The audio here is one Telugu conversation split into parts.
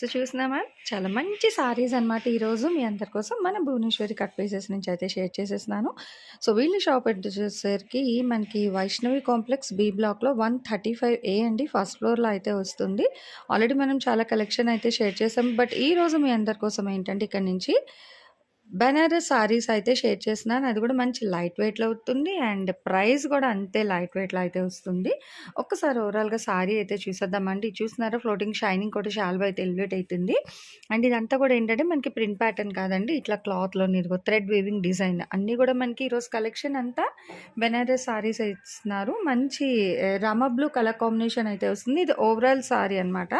సో చూసినామా? చాలా మంచి సారీస్ అనమాట ఈరోజు మీ అందరి కోసం. మన భువనేశ్వరి కట్ పీసెస్ నుంచి అయితే షేర్ చేసేసినాను సో వీళ్ళ షాప్ వచ్చేసరికి మనకి వైష్ణవి కాంప్లెక్స్ బీ బ్లాక్లో వన్ థర్టీ ఫైవ్ ఏ అండి. ఫస్ట్ ఫ్లోర్లో అయితే వస్తుంది. ఆల్రెడీ మనం చాలా కలెక్షన్ అయితే షేర్ చేసాం. బట్ ఈ రోజు మీ అందరి కోసం ఏంటంటే ఇక్కడ నుంచి బెనారస్ సారీస్ అయితే షేర్ చేసినాను అది కూడా మంచి లైట్ వెయిట్లో అవుతుంది అండ్ ప్రైస్ కూడా అంతే లైట్ వెయిట్లో అయితే వస్తుంది. ఒక్కసారి ఓవరాల్గా సారీ అయితే చూసేద్దామండి చూసినారా ఫ్లోటింగ్ షైనింగ్ కూడా షాల్వ్ అయితే ఎలివేట్ అవుతుంది అండ్ ఇదంతా కూడా ఏంటంటే మనకి ప్రింట్ ప్యాటర్న్ కాదండి. ఇట్లా క్లాత్లో ఇదిగో థ్రెడ్ వీవింగ్ డిజైన్. అన్నీ కూడా మనకి ఈరోజు కలెక్షన్ అంతా బెనారస్ సారీస్ ఇస్తున్నారు. మంచి రమ బ్లూ కలర్ కాంబినేషన్ అయితే వస్తుంది. ఇది ఓవరాల్ సారీ అనమాట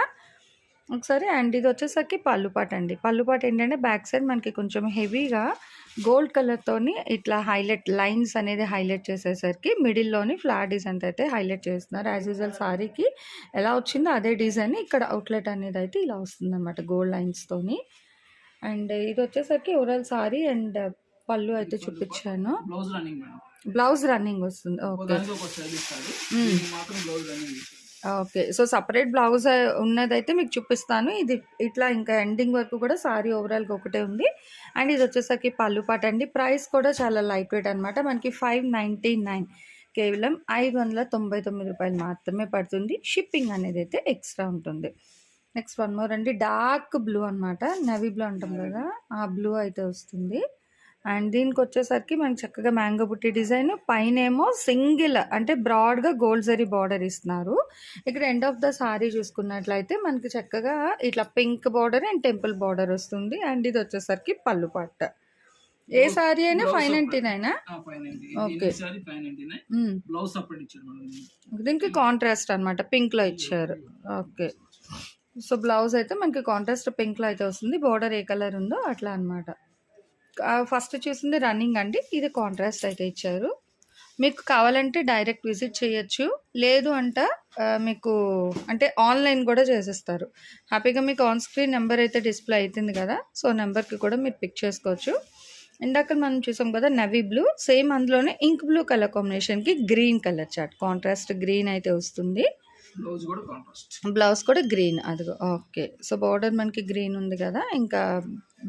ఒకసారి అండ్ ఇది వచ్చేసరికి పళ్ళుపాట అండి. పళ్ళుపాట ఏంటంటే బ్యాక్ సైడ్ మనకి కొంచెం హెవీగా గోల్డ్ కలర్తోని ఇట్లా హైలైట్ లైన్స్ అనేది హైలైట్ చేసేసరికి మిడిల్లోని ఫ్లాట్ డిజైన్ అయితే హైలైట్ చేస్తున్నారు. యాజ్ యూజువల్ సారీకి ఎలా వచ్చిందో అదే డిజైన్ ఇక్కడ అవుట్లెట్ అనేది అయితే ఇలా వస్తుంది అనమాట గోల్డ్ లైన్స్తోని అండ్ ఇది వచ్చేసరికి ఓవరాల్ సారీ అండ్ పళ్ళు అయితే చూపించాను. Blouse running madam blouse running వస్తుంది. Okay okay. So separate blouse ఉన్నదైతే మీకు చూపిస్తాను. ఇది ఇట్లా ఇంకా ఎండింగ్ వరకు కూడా సారీ ఓవరాల్గా ఒకటే ఉంది. అండ్ ఇది వచ్చేసరికి పళ్ళు పాట అండి. ప్రైస్ కూడా చాలా లైట్ వెయిట్ అనమాట మనకి ఫైవ్ నైంటీ నైన్ కేవలం ఐదు వందల తొంభై తొమ్మిది రూపాయలు మాత్రమే పడుతుంది. షిప్పింగ్ అనేది అయితే ఎక్స్ట్రా ఉంటుంది. నెక్స్ట్ వన్ మోర్ అండి. డార్క్ బ్లూ అనమాట నవీ బ్లూ అంటాం కదా. ఆ బ్లూ అయితే వస్తుంది. అండ్ దీనికి వచ్చేసరికి మనకి చక్కగా మ్యాంగో బుట్టి డిజైన్ పైన ఏమో సింగిల్ అంటే బ్రాడ్గా గోల్డ్ జరీ బార్డర్ ఇస్తున్నారు. ఇక్కడ ఎండ్ ఆఫ్ ద సారీ చూసుకున్నట్లయితే మనకి చక్కగా ఇట్లా pink border and temple border వస్తుంది. అండ్ ఇది వచ్చేసరికి పళ్ళు పట్ట. ఏ సారీ అయినా ఫైవ్ నైంటీ నైనా ఫైవ్ నైన్టీ. నైన్ మేడం దీనికి. కాంట్రాస్ట్ అనమాట పింక్లో ఇచ్చారు. ఓకే. సో బ్లౌజ్ అయితే మనకి కాంట్రాస్ట్ పింక్లో అయితే వస్తుంది. బార్డర్ ఏ కలర్ ఉందో అట్లా అనమాట ఫస్ట్ చూసింది రన్నింగ్ అండి. ఇది కాంట్రాస్ట్ అయితే ఇచ్చారు. మీకు కావాలంటే డైరెక్ట్ విజిట్ చేయొచ్చు. లేదు అంట మీకు అంటే ఆన్లైన్ కూడా చేసేస్తారు. హ్యాపీగా మీకు ఆన్ స్క్రీన్ నెంబర్ అయితే డిస్ప్లే అవుతుంది కదా. సో నెంబర్కి కూడా మీరు పిక్ చేసుకోవచ్చు. ఇందాక మనం చూసాం కదా నవీ బ్లూ సేమ్ అందులోనే ఇంక్ బ్లూ కలర్ కాంబినేషన్కి గ్రీన్ కలర్ చాట్ కాంట్రాస్ట్ గ్రీన్ అయితే వస్తుంది. బ్లౌజ్ కూడా కాంట్రాస్ట్. బ్లౌజ్ కూడా గ్రీన్ అదిగో ఓకే. సో బార్డర్ మనకి గ్రీన్ ఉంది కదా ఇంకా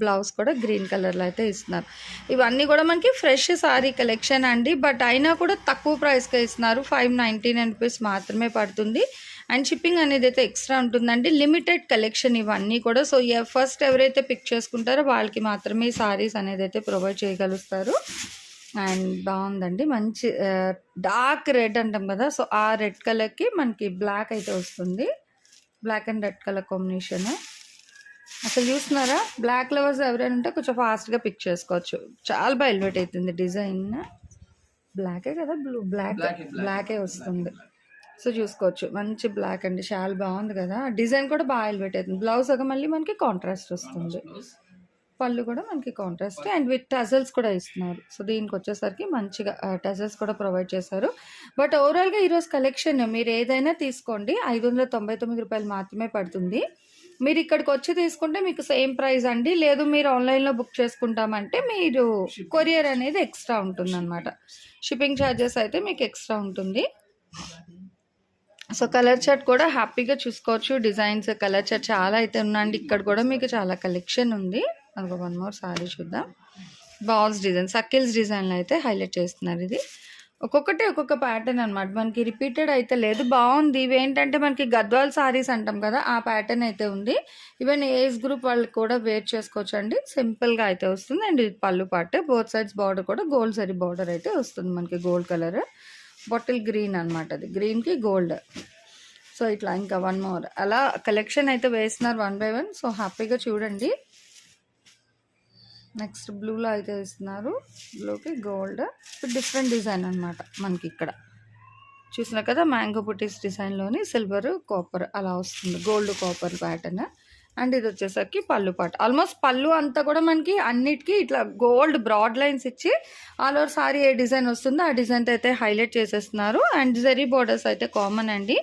బ్లౌజ్ కూడా గ్రీన్ కలర్లో అయితే ఇస్తున్నారు. ఇవన్నీ కూడా మనకి ఫ్రెష్ సారీ కలెక్షన్ అండి బట్ అయినా కూడా తక్కువ ప్రైస్కే ఇస్తున్నారు. ఫైవ్ నైంటీ నైన్ రూపీస్ మాత్రమే పడుతుంది. అండ్ షిప్పింగ్ అనేది అయితే ఎక్స్ట్రా ఉంటుందండి. లిమిటెడ్ కలెక్షన్ ఇవన్నీ కూడా. సో ఫస్ట్ ఎవరైతే పిక్ చేసుకుంటారో వాళ్ళకి మాత్రమే సారీస్ అనేది అయితే ప్రొవైడ్ చేయగలుగుతారు అండ్ బాగుందండి. మంచి డార్క్ రెడ్ అంటాం కదా సో ఆ రెడ్ కలర్కి మనకి బ్లాక్ అయితే వస్తుంది. Black and red colour combination. అసలు చూస్తున్నారా? బ్లాక్ లవర్స్ ఎవరైనా ఉంటే కొంచెం ఫాస్ట్గా పిక్ చేసుకోవచ్చు. చాలా బాగా ఎలివేట్ అవుతుంది డిజైన్. బ్లాకే కదా బ్లూ బ్లాక్. బ్లాకే వస్తుంది. సో చూసుకోవచ్చు. మంచి బ్లాక్ అండి. చాలా బాగుంది కదా. డిజైన్ కూడా బాగా ఎలివేట్ అవుతుంది. బ్లౌజ్ ఒక మళ్ళీ మనకి కాంట్రాస్ట్ వస్తుంది. పళ్ళు కూడా మనకి కాంట్రాస్ట్ అండ్ విత్ టజల్స్ కూడా ఇస్తున్నారు సో దీనికి వచ్చేసరికి మంచిగా టజల్స్ కూడా ప్రొవైడ్ చేశారు. బట్ ఓవరాల్గా ఈరోజు కలెక్షన్ మీరు ఏదైనా తీసుకోండి. ఐదు వందల తొంభై తొమ్మిది రూపాయలు మాత్రమే పడుతుంది. మీరు ఇక్కడికి వచ్చి తీసుకుంటే మీకు సేమ్ ప్రైస్ అండి. లేదు మీరు ఆన్లైన్లో బుక్ చేసుకుంటామంటే మీరు కొరియర్ అనేది ఎక్స్ట్రా ఉంటుంది అనమాట షిప్పింగ్ ఛార్జెస్ అయితే మీకు ఎక్స్ట్రా ఉంటుంది. సో కలర్ చార్ట్ కూడా హ్యాపీగా చూసుకోవచ్చు. డిజైన్స్ కలర్ చార్ట్ చాలా అయితే ఉన్నాయండి. ఇక్కడ కూడా మీకు చాలా కలెక్షన్ ఉంది. అదిగో వన్ మోర్ సారీ చూద్దాం. బాల్స్ డిజైన్ సకిల్స్ డిజైన్లో అయితే హైలైట్ చేస్తున్నారు ఇది. ఒక్కొక్కటి ఒక్కొక్క ప్యాటర్న్ అనమాట మనకి రిపీటెడ్ అయితే లేదు. బాగుంది. ఇవి ఏంటంటే మనకి గద్వాల్ సారీస్ అంటాం కదా ఆ ప్యాటర్న్ అయితే ఉంది. ఈవెన్ ఏజ్ గ్రూప్ వాళ్ళు కూడా వేర్ చేసుకోవచ్చు అండి సింపుల్గా అయితే వస్తుంది. అండ్ ఇది పళ్ళు పాట బోత్ సైడ్స్ బార్డర్ కూడా గోల్డ్ సరీ బార్డర్ అయితే వస్తుంది మనకి గోల్డ్ కలర్ బాటిల్ గ్రీన్ అనమాట అది. గ్రీన్కి గోల్డ్ సో ఇట్లా ఇంకా వన్ మోర్ అలా కలెక్షన్ అయితే వేస్తున్నారు వన్ బై వన్ సో హ్యాపీగా చూడండి. నెక్స్ట్ బ్లూలో అయితే ఇస్తున్నారు బ్లూకి గోల్డ్. డిఫరెంట్ డిజైన్ అనమాట మనకి ఇక్కడ. చూసినా కదా మ్యాంగో బుటీస్ డిజైన్లోని సిల్వర్ కాపర్ అలా వస్తుంది. Gold copper pattern. అండ్ ఇది వచ్చేసరికి పళ్ళు పాట. ఆల్మోస్ట్ పళ్ళు అంతా కూడా మనకి అన్నిటికీ ఇట్లా గోల్డ్ బ్రాడ్ లైన్స్ ఇచ్చి ఆల్ ఓవర్ సారీ ఏ డిజైన్ వస్తుందో ఆ డిజైన్ అయితే హైలైట్ చేసేస్తున్నారు. అండ్ జరీ బోర్డర్స్ అయితే కామన్ అండి.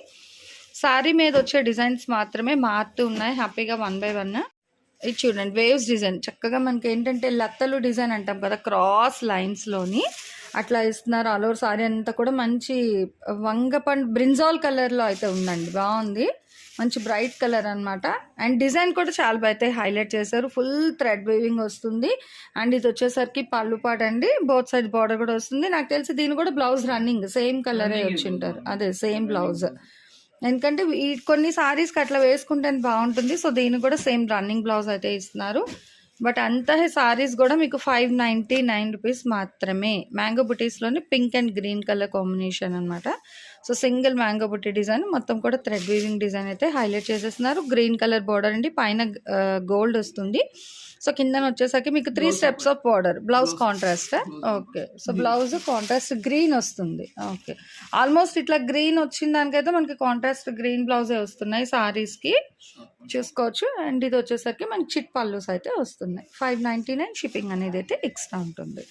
సారీ మీద వచ్చే డిజైన్స్ మాత్రమే మారుతూ ఉన్నాయి. హ్యాపీగా వన్ బై వన్. ఇది చూడండి వేవ్స్ డిజైన్ చక్కగా మనకి ఏంటంటే లత్తలు డిజైన్ అంటాం కదా క్రాస్ లైన్స్లోని అట్లా ఇస్తున్నారు ఆల్ ఓవర్ సారీ అంతా కూడా మంచి వంగ పండు బ్రింజాల్ కలర్లో అయితే ఉందండి బాగుంది. మంచి బ్రైట్ కలర్ అన్నమాట. అండ్ డిజైన్ కూడా చాలా బాగా అయితే హైలైట్ చేశారు. ఫుల్ థ్రెడ్ వేవింగ్ వస్తుంది. అండ్ ఇది వచ్చేసరికి పళ్ళు పాట అండి బోత్ సైడ్ బార్డర్ కూడా వస్తుంది. నాకు తెలిసి దీని కూడా బ్లౌజ్ రన్నింగ్ సేమ్ కలరే వచ్చి ఉంటారు. అదే సేమ్ బ్లౌజ్ ఎందుకంటే ఈ కొన్ని సారీస్కి అట్లా వేసుకుంటే బాగుంటుంది. సో దీన్ని కూడా సేమ్ రన్నింగ్ బ్లౌజ్ అయితే ఇస్తున్నారు. బట్ అంత సారీస్ కూడా మీకు ఫైవ్ నైంటీ నైన్ రూపీస్ మాత్రమే mango బుటీస్లోని pink and green colour combination అనమాట సో సింగిల్ మ్యాంగో బుట్టి డిజైన్ మొత్తం కూడా థ్రెడ్ వీవింగ్ డిజైన్ అయితే హైలైట్ చేసేస్తున్నారు. గ్రీన్ కలర్ బార్డర్ అండి పైన గోల్డ్ వస్తుంది. సో కింద వచ్చేసరికి మీకు three steps of border blouse contrast okay so blouse contrast green వస్తుంది. ఓకే ఆల్మోస్ట్ ఇట్లా గ్రీన్ వచ్చిన దానికైతే మనకి కాంట్రాస్ట్ గ్రీన్ బ్లౌజే వస్తున్నాయి సారీస్కి చూసుకోవచ్చు. అండ్ ఇది వచ్చేసరికి మనకి చిట్ పల్లూస్ అయితే వస్తున్నాయి. ఫైవ్ నైంటీ నైన్ షిప్పింగ్ అనేది అయితే ఎక్స్ట్రా ఉంటుంది.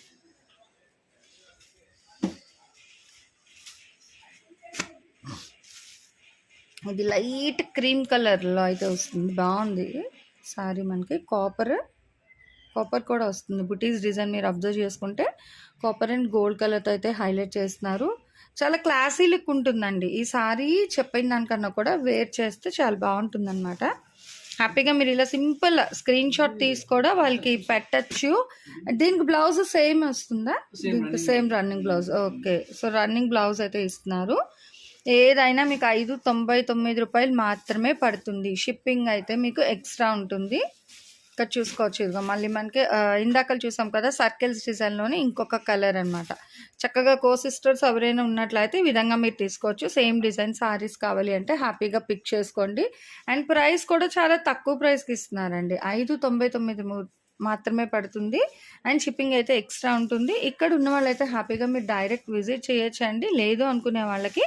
ఇది లైట్ క్రీమ్ కలర్లో అయితే వస్తుంది. బాగుంది. సారీ మనకి. కాపర్ కాపర్ కూడా వస్తుంది. బుటీస్ డిజైన్ మీరు అబ్జర్వ్ చేసుకుంటే కాపర్ అండ్ గోల్డ్ కలర్తో అయితే హైలైట్ చేస్తున్నారు. చాలా క్లాసీ లుక్ ఉంటుందండి. ఈ సారీ చెప్పిన దానికన్నా కూడా వేర్ చేస్తే చాలా బాగుంటుంది అనమాట హ్యాపీగా మీరు ఇలా సింపుల్ స్క్రీన్ షాట్ తీసి కూడా వాళ్ళకి పెట్టచ్చు. దీనికి బ్లౌజ్ సేమ్ వస్తుందా? దీనికి same running blouse. Okay. So running blouse అయితే ఇస్తున్నారు. ఏదైనా మీకు ఐదు తొంభై తొమ్మిది రూపాయలు మాత్రమే పడుతుంది. షిప్పింగ్ అయితే మీకు ఎక్స్ట్రా ఉంటుంది. ఇక్కడ చూసుకోవచ్చు. ఇదిగో మళ్ళీ మనకి ఇందాకలు చూసాం కదా సర్కిల్స్ డిజైన్లోనే ఇంకొక కలర్ అన్నమాట. చక్కగా కో సిస్టర్స్ ఎవరైనా ఉన్నట్లయితే ఈ విధంగా మీరు తీసుకోవచ్చు. సేమ్ డిజైన్ సారీస్ కావాలి అంటే హ్యాపీగా పిక్ చేసుకోండి. అండ్ ప్రైస్ కూడా చాలా తక్కువ ప్రైస్కి ఇస్తున్నారండి. ఐదు తొంభై తొమ్మిది మాత్రమే పడుతుంది. అండ్ షిప్పింగ్ అయితే ఎక్స్ట్రా ఉంటుంది. ఇక్కడ ఉన్న వాళ్ళైతే హ్యాపీగా మీరు డైరెక్ట్ విజిట్ చేయొచ్చు అండి లేదు అనుకునే వాళ్ళకి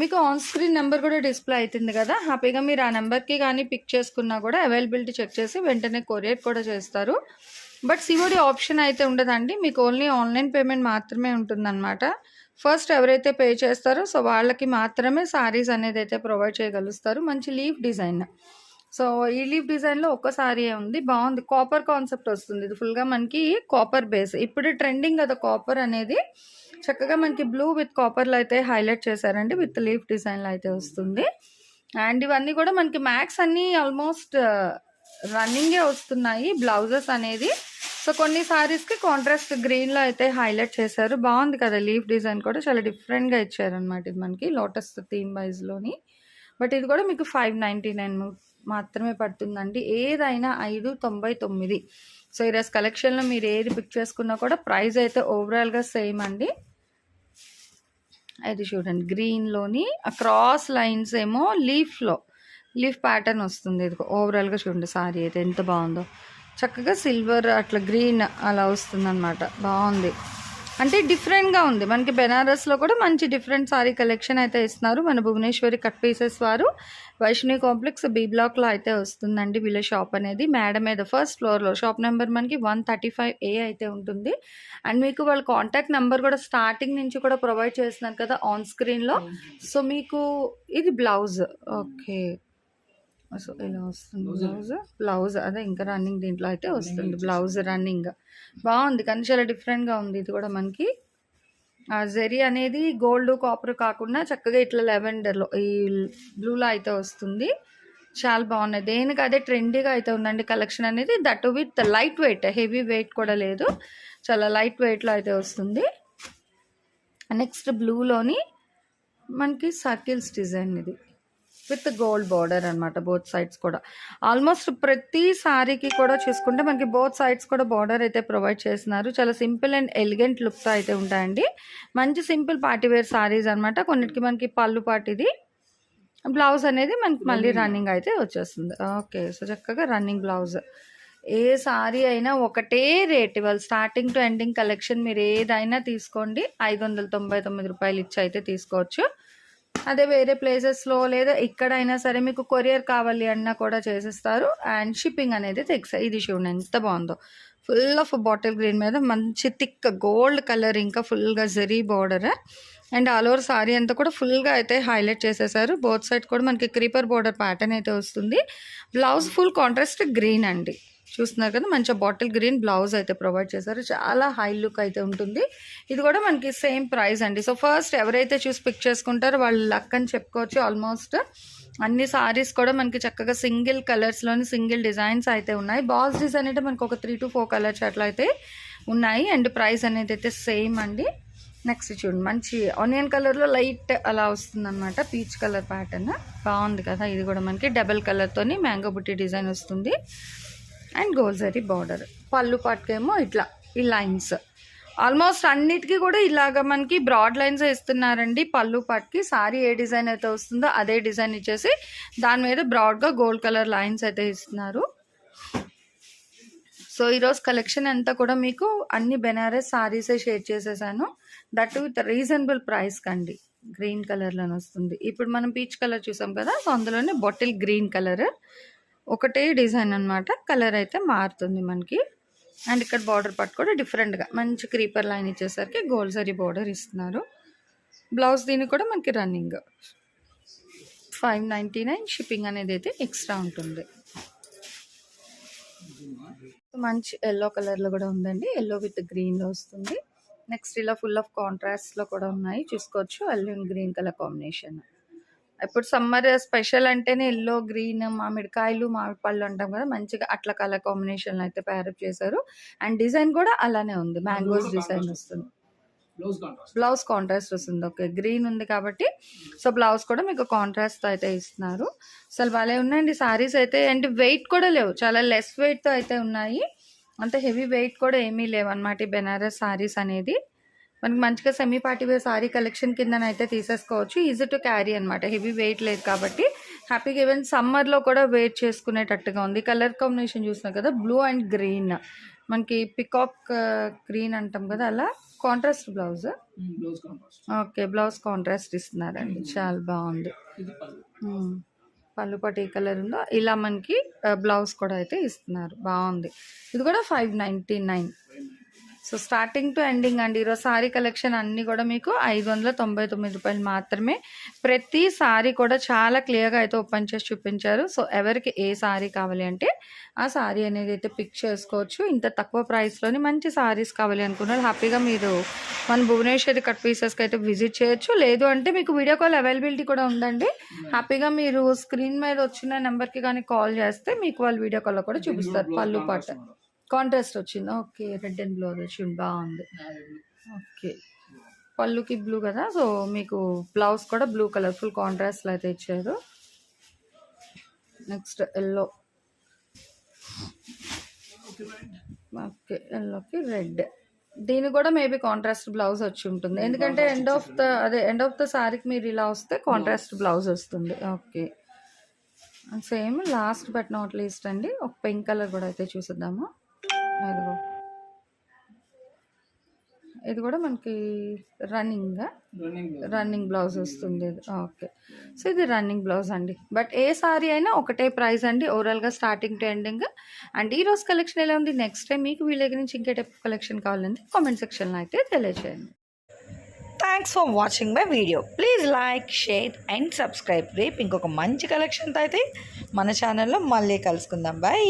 మీకు ఆన్ స్క్రీన్ నెంబర్ కూడా డిస్ప్లే అవుతుంది కదా? హ్యాపీగా మీరు ఆ నెంబర్కి కానీ పిక్ చేసుకున్నా కూడా అవైలబిలిటీ చెక్ చేసి వెంటనే కొరియర్ కూడా చేస్తారు. బట్ సిఓడి ఆప్షన్ అయితే ఉండదండి. మీకు ఓన్లీ ఆన్లైన్ పేమెంట్ మాత్రమే ఉంటుందన్నమాట. ఫస్ట్ ఎవరైతే పే చేస్తారో సో వాళ్ళకి మాత్రమే శారీస్ అనేది అయితే ప్రొవైడ్ చేయగలుగుతారు మంచి లీఫ్ డిజైన్ సో ఈ లీఫ్ డిజైన్లో ఒక్క సారీ ఉంది. బాగుంది. కాపర్ కాన్సెప్ట్ వస్తుంది. ఇది ఫుల్గా మనకి కాపర్ బేస్ ఇప్పుడు ట్రెండింగ్ కదా కాపర్ అనేది. చక్కగా మనకి బ్లూ విత్ కాపర్లో అయితే హైలైట్ చేశారండి. విత్ లీఫ్ డిజైన్లో అయితే వస్తుంది. అండ్ ఇవన్నీ కూడా మనకి మ్యాక్స్ అన్నీ ఆల్మోస్ట్ రన్నింగే uh, వస్తున్నాయి. బ్లౌజెస్ అనేది. సో కొన్ని సారీస్కి కాంట్రాస్ట్ గ్రీన్లో అయితే హైలైట్ చేశారు. బాగుంది కదా లీఫ్ డిజైన్ కూడా. చాలా డిఫరెంట్గా ఇచ్చారనమాట ఇది మనకి లోటస్ థీమ్ వైజ్లోని బట్ ఇది కూడా మీకు ఫైవ్ నైంటీ నైన్ మాత్రమే పడుతుందండి. ఏదైనా ఐదు తొంభై తొమ్మిది. సో ఈరోజు కలెక్షన్లో మీరు ఏది పిక్ చేసుకున్నా కూడా ప్రైస్ అయితే ఓవరాల్గా సేమ్ అండి. అది చూడండి గ్రీన్లోని ఆ క్రాస్ లైన్స్ ఏమో లీఫ్లో లీఫ్ ప్యాటర్న్ వస్తుంది. ఇది ఓవరాల్గా చూడండి సారీ అయితే ఎంత బాగుందో. చక్కగా సిల్వర్ అట్లా గ్రీన్ అలా వస్తుంది అనమాట బాగుంది. అంటే డిఫరెంట్గా ఉంది. మనకి బెనారస్లో కూడా మంచి డిఫరెంట్ సారీ కలెక్షన్ అయితే ఇస్తున్నారు. మన భువనేశ్వరి కట్ పీసెస్ వారు. వైష్ణవి కాంప్లెక్స్ బీ బ్లాక్లో అయితే వస్తుందండి వీళ్ళ షాప్ అనేది. మేడ మీద ఫస్ట్ ఫ్లోర్లో షాప్ నెంబర్ మనకి వన్ థర్టీ ఫైవ్ ఏ అయితే ఉంటుంది. అండ్ మీకు వాళ్ళ కాంటాక్ట్ నెంబర్ కూడా స్టార్టింగ్ నుంచి కూడా ప్రొవైడ్ చేస్తున్నారు కదా ఆన్ స్క్రీన్లో సో మీకు ఇది బ్లౌజ్ ఓకే సో ఇలా వస్తుంది బ్లౌజ్ బ్లౌజ్ అదే ఇంకా రన్నింగ్ దీంట్లో అయితే వస్తుంది. బ్లౌజ్ రన్నింగ్ బాగుంది. కానీ చాలా డిఫరెంట్గా ఉంది. ఇది కూడా మనకి. ఆ జెరీ అనేది గోల్డ్ కాపర్ కాకుండా చక్కగా ఇట్లా లెవెండర్లో ఈ బ్లూలో అయితే వస్తుంది. చాలా బాగున్నాయి. దేనికి అదే ట్రెండీగా అయితే ఉందండి కలెక్షన్ అనేది? That with light weight heavy weight కూడా లేదు. చాలా లైట్ వెయిట్లో అయితే వస్తుంది. నెక్స్ట్ బ్లూలోని మనకి సర్కిల్స్ డిజైన్ ఇది. విత్ గోల్డ్ బార్డర్ అనమాట బోత్ సైడ్స్ కూడా. ఆల్మోస్ట్ ప్రతి సారీకి కూడా చూసుకుంటే మనకి బోత్ సైడ్స్ కూడా బార్డర్ అయితే ప్రొవైడ్ చేస్తున్నారు. చాలా సింపుల్ అండ్ ఎలిగెంట్ లుక్తో అయితే ఉంటాయండి. మంచి సింపుల్ పార్టీ వేర్ సారీస్ అనమాట కొన్నిటికి మనకి పళ్ళు పాటిది బ్లౌజ్ అనేది మనకి మళ్ళీ రన్నింగ్ అయితే వచ్చేస్తుంది. ఓకే సో చక్కగా రన్నింగ్ బ్లౌజ్. ఏ సారీ అయినా ఒకటే రేట్. ఇవాళ స్టార్టింగ్ టు ఎండింగ్ కలెక్షన్ మీరు ఏదైనా తీసుకోండి. ఐదు వందల తొంభై తొమ్మిది రూపాయలు ఇచ్చి అయితే తీసుకోవచ్చు. అదే వేరే ప్లేసెస్లో లేదా ఎక్కడైనా సరే మీకు కొరియర్ కావాలి అన్నా కూడా చేసిస్తారు. అండ్ షిప్పింగ్ అనేది తెక్స్. ఇది చూడండి ఎంత బాగుందో. ఫుల్ ఆఫ్ బాటిల్ గ్రీన్ మీద మంచి థిక్ గోల్డ్ కలర్ ఇంకా ఫుల్గా zari border. And all over sari అంతా కూడా ఫుల్గా అయితే హైలైట్ చేసేసారు. బోత్ సైడ్ కూడా మనకి క్రీపర్ బార్డర్ ప్యాటర్న్ అయితే వస్తుంది. బ్లౌజ్ ఫుల్ కాంట్రాస్ట్ గ్రీన్ అండి. చూస్తున్నారు కదా మంచిగా బాటిల్ గ్రీన్ బ్లౌజ్ అయితే ప్రొవైడ్ చేశారు. చాలా హై లుక్ అయితే ఉంటుంది. ఇది కూడా మనకి సేమ్ ప్రైస్ అండి. సో ఫస్ట్ ఎవరైతే చూసి పిక్ చేసుకుంటారో వాళ్ళు లక్ అని చెప్పుకోవచ్చు. ఆల్మోస్ట్ అన్ని సారీస్ కూడా మనకి చక్కగా సింగిల్ కలర్స్లోని సింగిల్ డిజైన్స్ అయితే ఉన్నాయి. బాల్స్ డిజైన్ అయితే మనకి ఒక త్రీ టు ఫోర్ కలర్స్ అట్లా అయితే ఉన్నాయి. అండ్ ప్రైస్ అనేది అయితే సేమ్ అండి. నెక్స్ట్ చూడండి. మంచి ఆనియన్ కలర్లో లైట్ అలా వస్తుంది అనమాట పీచ్ కలర్ ప్యాటర్న్. బాగుంది కదా ఇది కూడా మనకి. డబల్ కలర్తోని మ్యాంగో బుట్టి డిజైన్ వస్తుంది. అండ్ గోల్జరీ బార్డర్. పళ్ళు పట్టుకేమో ఇట్లా ఈ లైన్స్. ఆల్మోస్ట్ అన్నిటికీ కూడా ఇలాగ మనకి బ్రాడ్ లైన్స్ ఇస్తున్నారండి పళ్ళు పట్టుకి సారీ ఏ డిజైన్ అయితే వస్తుందో అదే డిజైన్ ఇచ్చేసి దాని మీద బ్రాడ్గా గోల్డ్ కలర్ లైన్స్ అయితే ఇస్తున్నారు. సో ఈరోజు కలెక్షన్ అంతా కూడా మీకు అన్ని బెనారస్ సారీసే షేర్ చేసేసాను. దట్ విత్ రీజనబుల్ ప్రైస్ కండి. గ్రీన్ కలర్లో వస్తుంది. ఇప్పుడు మనం పీచ్ కలర్ చూసాం కదా సో అందులోనే బాటిల్ గ్రీన్ కలర్. ఒకటే డిజైన్ అన్నమాట. కలర్ అయితే మారుతుంది మనకి. అండ్ ఇక్కడ బార్డర్ పట్టు కూడా డిఫరెంట్గా మంచి క్రీపర్ లైన్ ఇచ్చేసరికి గోల్డ్ సరీ బార్డర్ ఇస్తున్నారు. బ్లౌజ్ దీన్ని కూడా మనకి running five ninety nine shipping అనేది అయితే ఎక్స్ట్రా ఉంటుంది. మంచి ఎల్లో కలర్లో కూడా ఉందండి. ఎల్లో విత్ గ్రీన్లో వస్తుంది. నెక్స్ట్ ఇలా ఫుల్ ఆఫ్ కాంట్రాస్ట్లో కూడా ఉన్నాయి. చూసుకోవచ్చు. Yellow and green colour combination ఇప్పుడు సమ్మర్ స్పెషల్ అంటేనే ఎల్లో గ్రీన్ మామిడికాయలు మామిడి పళ్ళు అంటాం కదా మంచిగా అట్లా కలర్ కాంబినేషన్ అయితే ప్యారప్ చేశారు. అండ్ డిజైన్ కూడా అలానే ఉంది. మ్యాంగోస్ డిజైన్ వస్తుంది. బ్లౌజ్ కాంట్రాస్ట్ బ్లౌజ్ కాంట్రాస్ట్ వస్తుంది. ఓకే గ్రీన్ ఉంది కాబట్టి సో బ్లౌజ్ కూడా మీకు కాంట్రాస్ట్ అయితే ఇస్తున్నారు. అసలు భలే ఉన్నాయండి సారీస్ అయితే. అండ్ వెయిట్ కూడా లేవు. చాలా లెస్ వెయిట్తో అయితే ఉన్నాయి. అంత హెవీ వెయిట్ కూడా ఏమీ లేవు అనమాట ఈ బెనారస్ సారీస్ అనేది. మనకి మంచిగా semi party wear sari collection కిందనైతే తీసేసుకోవచ్చు. ఈజీ టు క్యారీ అనమాట హెవీ వెయిట్ లేదు కాబట్టి. హ్యాపీగా ఈవెన్ సమ్మర్లో కూడా వెయిట్ చేసుకునేటట్టుగా ఉంది. కలర్ కాంబినేషన్ చూసినాం కదా బ్లూ అండ్ గ్రీన్ మనకి పికాక్ గ్రీన్ అంటాం కదా అలా. Contrast blouse okay blouse contrast ఇస్తున్నారండి. చాలా బాగుంది. పళ్ళు. ఏ కలర్ ఉందో ఇలా మనకి బ్లౌజ్ కూడా అయితే ఇస్తున్నారు. బాగుంది. ఇది కూడా five ninety nine so starting to ending అండి ఈరోజు సారీ కలెక్షన్ అన్నీ కూడా మీకు ఐదు వందల తొంభై తొమ్మిది రూపాయలు మాత్రమే. ప్రతి సారీ కూడా చాలా క్లియర్గా అయితే ఓపెన్ చేసి చూపించారు. సో ఎవరికి ఏ సారీ కావాలి అంటే ఆ సారీ అనేది అయితే పిక్ చేసుకోవచ్చు. ఇంత తక్కువ ప్రైస్లోని మంచి సారీస్ కావాలి అనుకున్నారు. హ్యాపీగా మీరు మన భువనేశ్వరి కట్ పీసెస్కి అయితే విజిట్ చేయొచ్చు. లేదు అంటే మీకు వీడియో కాల్ అవైలబిలిటీ కూడా ఉందండి. హ్యాపీగా మీరు స్క్రీన్ మీద వచ్చిన నెంబర్కి కానీ కాల్ చేస్తే మీకు వాళ్ళు వీడియో కాల్లో కూడా చూపిస్తారు. పళ్ళు పాట కాంట్రాస్ట్ వచ్చింది. ఓకే రెడ్ అండ్ బ్లూ వచ్చింది. బాగుంది. ఓకే. పళ్ళుకి బ్లూ కదా సో మీకు బ్లౌజ్ కూడా బ్లూ కలర్ ఫుల్ కాంట్రాస్ట్లో అయితే ఇచ్చారు. నెక్స్ట్ ఎల్లో ఓకే ఎల్లోకి రెడ్ దీని కూడా మేబీ కాంట్రాస్ట్ బ్లౌజ్ వచ్చి ఉంటుంది. ఎందుకంటే ఎండ్ ఆఫ్ ద అదే ఎండ్ ఆఫ్ ద సారీకి మీరు ఇలా వస్తే కాంట్రాస్ట్ బ్లౌజ్ వస్తుంది. Okay. Same last but not least అండి ఒక పింక్ కలర్ కూడా అయితే చూసిద్దాము. ఇదిగో ఇది కూడా మనకి రన్నింగ్ రన్నింగ్ బ్లౌజ్ వస్తుంది ఓకే సో ఇది రన్నింగ్ బ్లౌజ్ అండి. బట్ ఏ సారీ అయినా ఒకటే ప్రైస్ అండి. ఓవరాల్గా స్టార్టింగ్ టు ఎండింగ్ అండ్ ఈ రోజు కలెక్షన్ ఎలా ఉంది? నెక్స్ట్ టైం మీకు వీళ్ళ దగ్గర నుంచి ఇంకే టైప్ కలెక్షన్ కావాలంటే కామెంట్ సెక్షన్లో అయితే తెలియజేయండి thanks for watching my video please like share and subscribe రేపు ఇంకొక మంచి కలెక్షన్తో అయితే మన ఛానల్లో మళ్ళీ కలుసుకుందాం. బాయ్